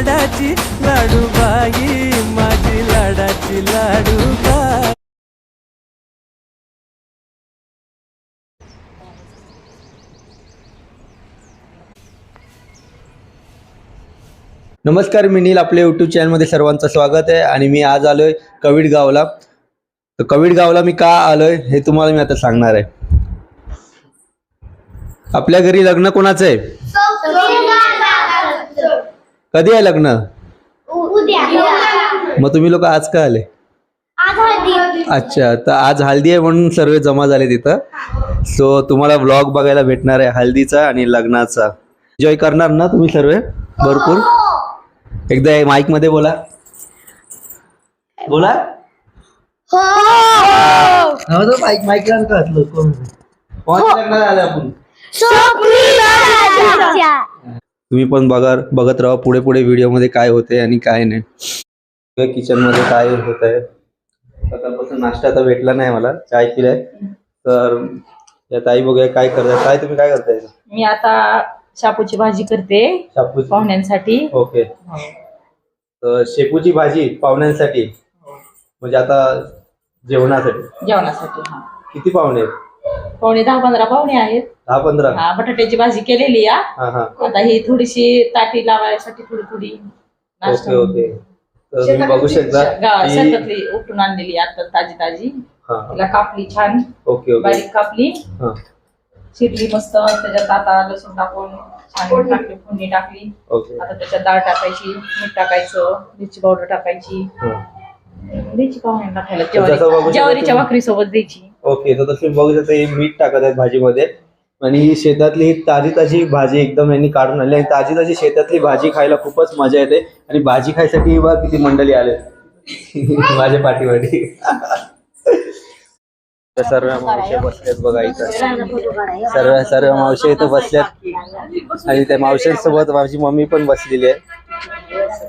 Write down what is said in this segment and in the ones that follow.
लाडाची लाडू बाई माझी लाडाची लाडू बाई. नमस्कार मी नील आपल्या यूट्यूब चॅनलमध्ये सर्वांचं स्वागत आहे आणि मी आज आलोय कवीड गावला. तर कवीड गावला मी का आलोय हे तुम्हाला मी आता सांगणार आहे. आपल्या घरी लग्न कोणाचं आहे? कधी आहे लग्न? मग तुम्ही लोक आज का आले? अच्छा तर आज हल्दी आहे म्हणून सर्व जमा झाले तिथं. सो तुम्हाला व्लॉग बघायला भेटणार आहे हल्दीचा आणि लग्नाचा. एन्जॉय करणार ना तुम्ही सर्व? भरपूर? एकदा माईकमध्ये बोला. बोला. माईक माईक लग्नाला आले आपण? तुम्ही पण बघा बघत राहा पुढे पुढे व्हिडिओमध्ये काय होते आणि काय नाही. किचनमध्ये काय होत आहे सकाळपासून नाश्ता तर भेटला नाही मला चाय पिलाय. तर या ताई बघूया काय करताय काय तुम्ही काय करताय? मी आता शापूची भाजी करते शापूची? पाहुण्यांसाठी. ओके. तर शेपूची भाजी पाहुण्यांसाठी. म्हणजे आता जेवणासाठी. जेवणासाठी हा. किती पाहुणे आहेत? पाहुणे दहा पंधरा पाहुणे आहेत. दहा पंधरा. हा बटाट्याची भाजी केलेली या हा हा. आता ही थोडीशी ताटी लावायसाठी थोडी थोडी ओके ओके. तर तुम्ही बघू शकता की- शेतातली उपटून आणलेली आता ताजी ताजी. हा तिला कापली छान. Okay okay. बारीक कापली. हा. चिरली मस्त त्याच्यात आता लसूण टाकून छान टाकली फोडणी टाकली. ओके. आता त्याच्यात डाळ टाकायची मीठ टाकायचं मिरची पावडर टाकायची. हा. द्यायची पाहुण्यांना खायला जसं बघू ज्वारी शकता ज्वारीच्या तुम्ही- भाकरी सोबत द्यायची. ओके तर तुम्ही बघू शकता हे मीठ टाकत आहेत भाजीमध्ये. आणि ही शेतातली ही ताजी ताजी भाजी एकदम यांनी काढून आली आणि ताजी ताजी शेतातली भाजी खायला खूपच मजा येते. आणि भाजी खायसाठी बघा किती मंडळी आले. माझ्या पाठीवाडी सर्व मावशे बसल्यात बघा इथं. सर्व सर्व मावशे इथं बसल्यात आणि त्या मावशांसोबत माझी मम्मी पण बसलेली आहे.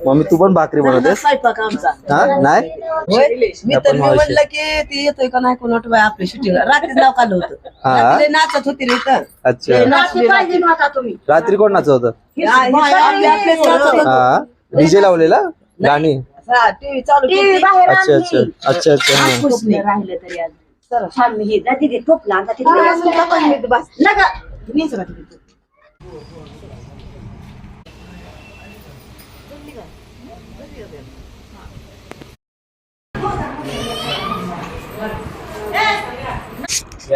मम्मी तू पण भाकरी बनवतेस? हा नाही? मी तर. म्हणलं की ती येतोय का नाही कोण बाय आपल्या शूटिंगला रात्रीच नाव काढलं होतं. रात्री नाचत होती रे तर अच्छा. लय नाचली रात्री. रात्री कोण नाचत होतं? डीजे लावलेला? गाणी? हा, टीव्ही चालू केली. अच्छा अच्छा अच्छा अच्छा. राहिलं तरी आज. चला, छान मी हे जाते ते टोपला, आता तिकडे बस. बस. नका. नीच राहते तिथे.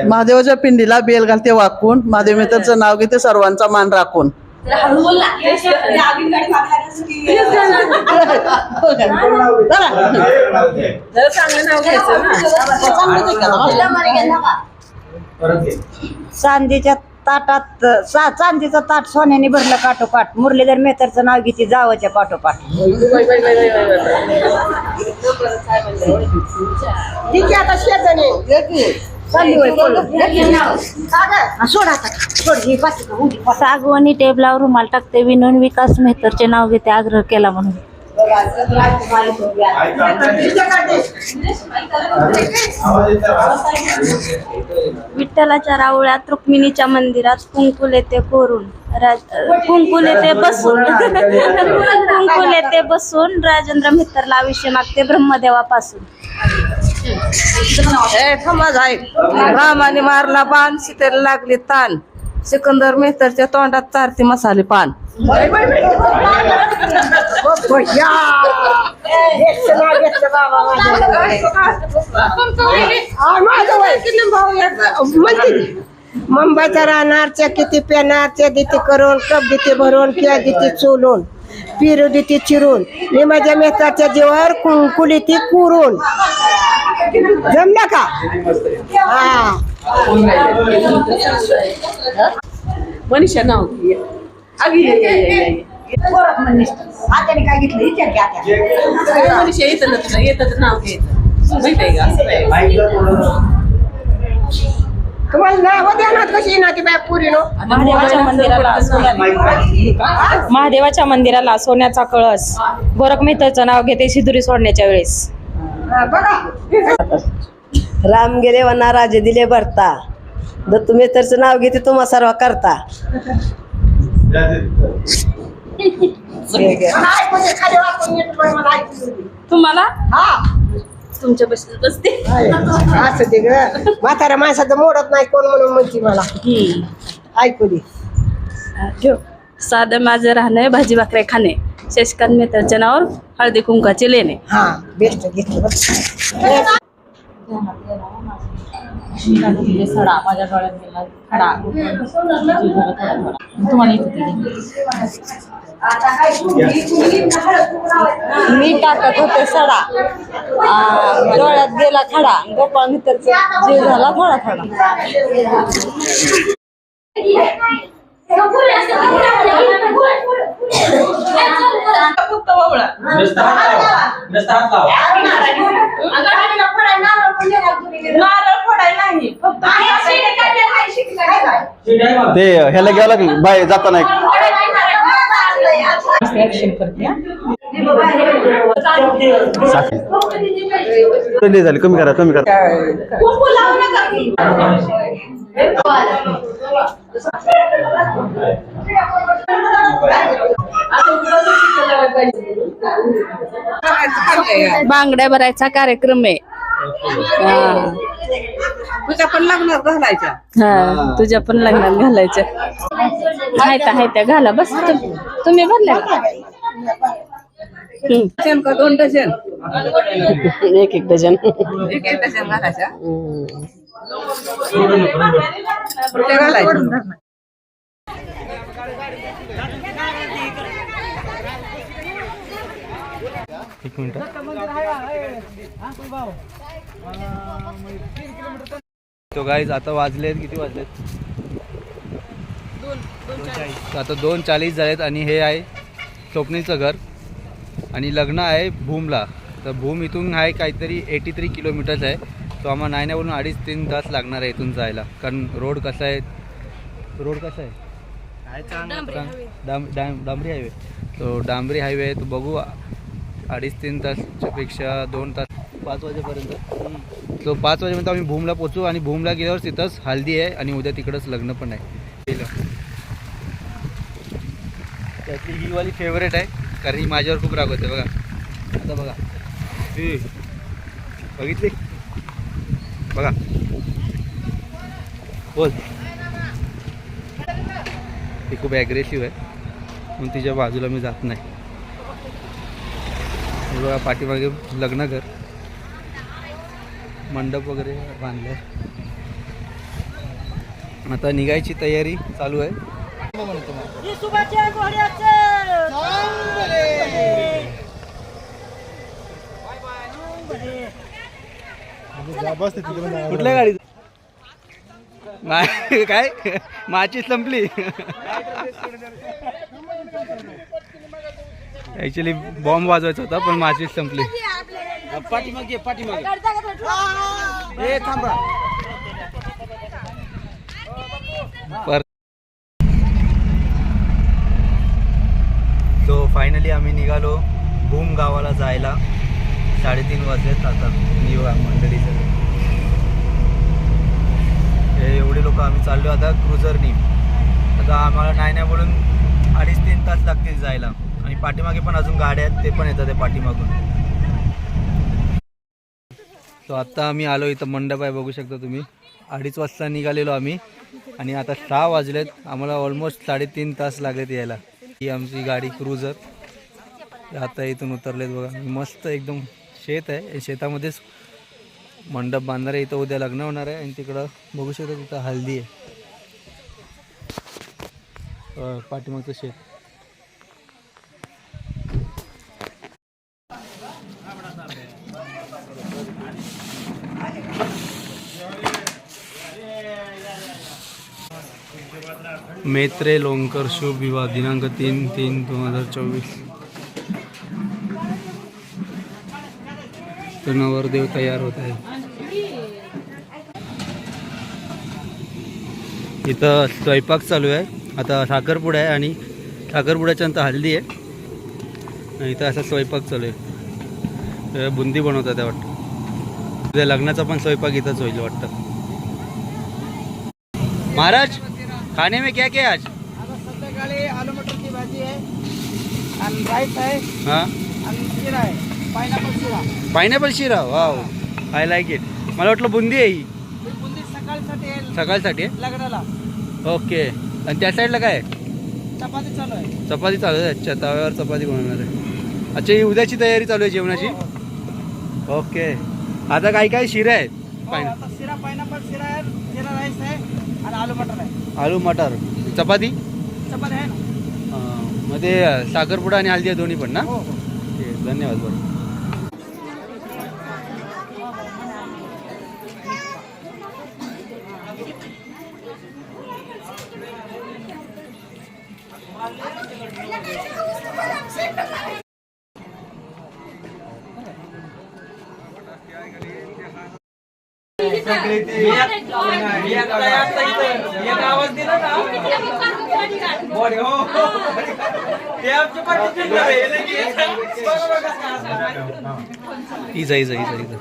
महादेवाच्या पिंडीला बेल घालते वाकून. महादेव मित्राचं नाव घेते सर्वांचा मान राखून. जरा चांगलं नाव घ्यायचं ना. चांदीच्या ताटात चा चांदीचं ताट सोन्याने भरलं काठोपाठ. मुरलीधर मेहतरचं नाव घेते जावाच्या पाठोपाठ. ठीक आहे, आता की. चालली होय सोड आता. सोड ही सागवानी टेबलावर रुमाल टाकते विनोद विकास मेहतरचे नाव घेते आग्रह केला म्हणून. विठ्ठलाच्या रावळ्यात रुक्मिणीच्या मंदिरात कुंकुल येते कोरून राज- कुंकुल येते बसून. कुंकुल येते बसून राजेंद्र मित्रला आयुष्य मागते ब्रह्मदेवापासून. ए, थांबा जाय. रामाने मारला बाण सीतेला लागली ताण. सिकंदर मेहतरच्या तोंडात चारते मसाले पान. मुंबईच्या राहणारच्या किती पेनारच्या दिती करून कप दिती भरून किंवा दिती चोलून पिरू दिती चिरून मी माझ्या मेहताच्या जीवावर कुंकुली ती कुरून. जमलं का? हा. मनीषा नाव. अगं काय घेतलं. मनीषा येतं तुला नाव घ्यायचं माहिती आहे का? असं आहे. तुम्हाला नाव देणार कशी येणार ती बाय पुरीनो? महादेवाच्या मंदिराला महादेवाच्या मंदिराला सोन्याचा कळस. गोरख मेहताचं नाव घेते शिदुरी सोडण्याच्या वेळेस. राम गेले वना राजे दिले भरता. दत्तू मेहतरचं नाव घेते तुम्हा सर्व करता. तुम्हाला? तुमच्या बस बसते. असं ते ग. म्हाताऱ्या माणसाचं मोडत नाही कोण म्हणून म्हणते मला. ऐकू दे. ठेव. साधं माझं राहणं भाजी भाकरे खाणे. शशिकांत मेहताच्या नावावर हळदी कुंकाचे लेणे. हा बेस्ट घेतलं सडा माझ्या डोळ्यात गेला खडा तुम्हाला मी टाकत होते सडा डोळ्यात गेला खडा. गोपाळ मित्रचा जीव झाला थोडा थोडा ते ह्याला घ्यावं लागेल. बाय जाताना एक. साखर. कमी झाली. कमी करा कमी करा. बांगड्या भरायचा कार्यक्रम आहे. हा. तुझ्या पण लग्नात घालायच्या? हा तुझ्या पण लग्नात घालायच्या. हाय त्या हाय त्या घाला बस. तुम- तुम्ही भरल्या. डझन का दोन डझन? एक एक डझन. एक एक डझन घालायच्या एक मिनिट तो गाईज आता वाजलेत किती वाजलेत? आता दोन चाळीस झालेत आणि हे आहे स्वप्नीचं घर. आणि लग्न आहे भूमला. तर भूम इथून आहे काहीतरी एटी थ्री किलोमीटर्स आहे. तो आम्हाला नायण्यावरून अडीच तीन तास लागणार आहे इथून जायला. कारण रोड कसा आहे? रोड कसा आहे? डांब डांब डांबरी हायवे. तो डांबरी हायवे आहे तो बघू. अडीच तीन तासच्या पेक्षा दोन तास. पाच वाजेपर्यंत. तो पाच वाजेपर्यंत आम्ही भूमला पोचू आणि भूमला गेल्यावर तिथंच हल्दी आहे आणि उद्या तिकडंच लग्न पण आहे. त्यातली ही वाली फेवरेट आहे कारण ही माझ्यावर खूप रागवते बघा. आता बघा. ही. बघितली? बघा. बोल. ती खूप ॲग्रेसिव्ह आहे. म्हणून तिच्या बाजूला मी जात नाही. हे बघा पाठीमागे लग्न घर. मंडप वगैरे बांधले आता निघायची तयारी चालू आहे. कुठल्या गाडीत? नाही काय? माझी संपली. ऍक्च्युली बॉम्ब वाजवायचा होता पण माझीच संपली. पर सो फायनली आम्ही निघालो भूम गावाला जायला. साडेतीन वाजलेत आता. निघू मंडळी हे एवढे लोक आम्ही चाललो आता क्रुझरनी आता आम्हाला नायण्या म्हणून अडीच तीन तास लागतील जायला. आणि पाठीमागे पण अजून गाड्या आहेत ते पण येतात त्या पाठीमागून. सो आत्ता आम्ही आलो इथं मंडप आहे बघू शकता तुम्ही. अडीच वाजता निघालेलो आम्ही. आणि आता सहा वाजलेत. आम्हाला ऑलमोस्ट साडेतीन तास लागलेत यायला. ही आमची गाडी क्रुझर आता इथून उतरलेत बघा. मस्त एकदम शेत आहे. शेतामध्येच मंडप बांधणार आहे इथं उद्या लग्न होणार आहे आणि तिकडं बघू शकता तिथं हल्दी आहे. पाठीमागचं शेत. मेत्रे लोंकर शुभ विवाह दिनांक तीन तीन दोन हजार चोवीस. तर नवरदेव तयार होत आहे. इथं स्वयंपाक चालू आहे. आता साखरपुडा आहे आणि साखरपुड्याच्या नंतर हल्दी आहे. आणि इथं असा स्वयंपाक चालू आहे. बुंदी बनवतात आहे वाटतं. उद्या लग्नाचा पण स्वयंपाक इथंच होईल वाटतं. महाराज खाने में क्या क्या है आज? आलू मटरची भाजी आहे. आणि राईस आहे. हा? शिरा आहे. पायनापल शिरा. पायनॅपल शिरा वाव. आय लाईक इट मला वाटलं बुंदी आहे ही. ही बुंदी सकाळसाठी आहे. सकाळसाठी आहे? लग्नाला. ओके. आणि त्या साईडला काय आहे? चपाती चालू आहे. चपाती चालू आहे? अच्छा तव्यावर चपाती बनवणार आहे. अच्छा ही उद्याची तयारी चालू आहे जेवणाची? ओके. आता काय काय शिरे आहेत? हो, पाय आता शिरा पायनापल शिरा आहे शिरा राईस आहे आणि आलू मटर आहे. आलू मटर. चपाती? चपाती आहे ना. अं, मग ते साखरपुडा आणि हल्दी आहे दोन्ही पण ना? हो हो. ठीक आहे, धन्यवाद बरं. आवाज दिला ना. बॉडी हो. ते आमच्या पाठीत इजा इजा इजा इजा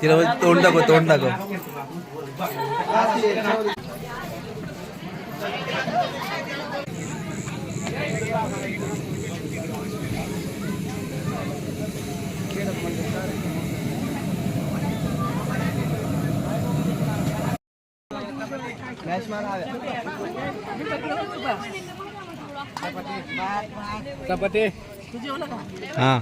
तिला तोंड दाखव तोंड दाखव. चपाती हा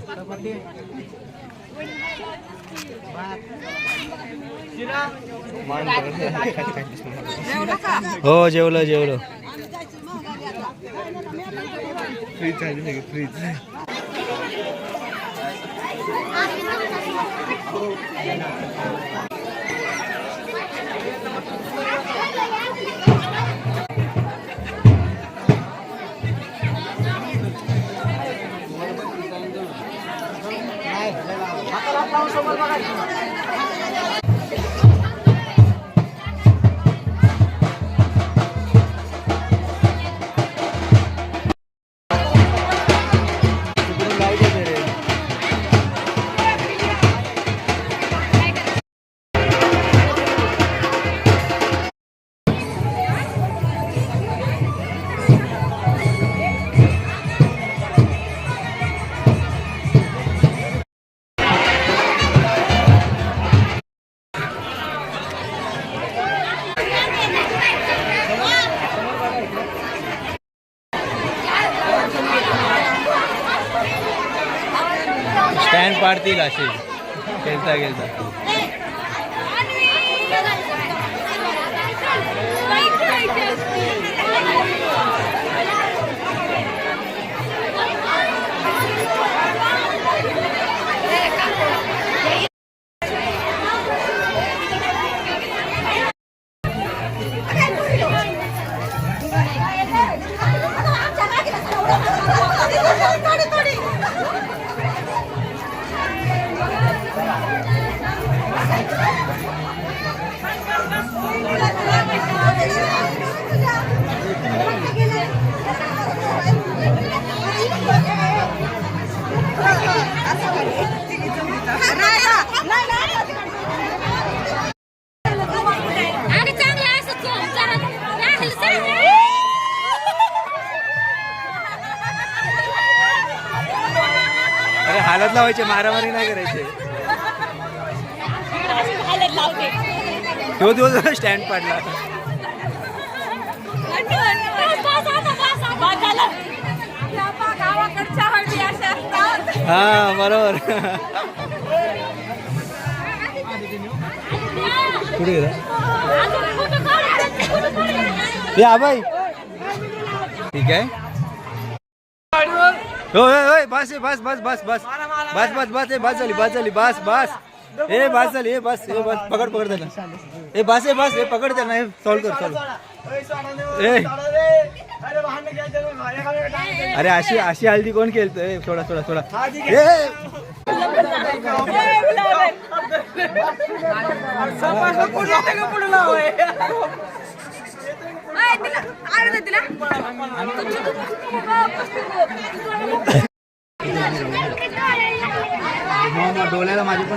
हो जेवलं जेवलं फ्रीज आहे फ्रीज বাগান। स्टँड पाडतील असे खेळता खेळता अरे हालत लावायचे मारामारी नाही करायचे. तो दिवस स्टँड पाडला. हा बरोबर. कुठे गेला? या भाई. ठीक आहे. हो, हो, हो बस ए, बस बस बस बस बस. बस बस ए बस झाली बस झाली बस बस. ए बस झाली ए बस ए बस. पकड पकड त्याला ए बस ए बस ए पकड त्याला हे सॉल्व कर सॉल्व ए. अरे अशी अशी हल्दी कोण खेळतो? ए थोडा थोडा थोडा ए मग मग डोळ्याला माझी पण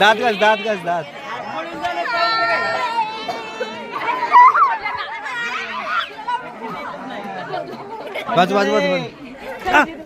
दात घास दात घास दात. बस बस बस बस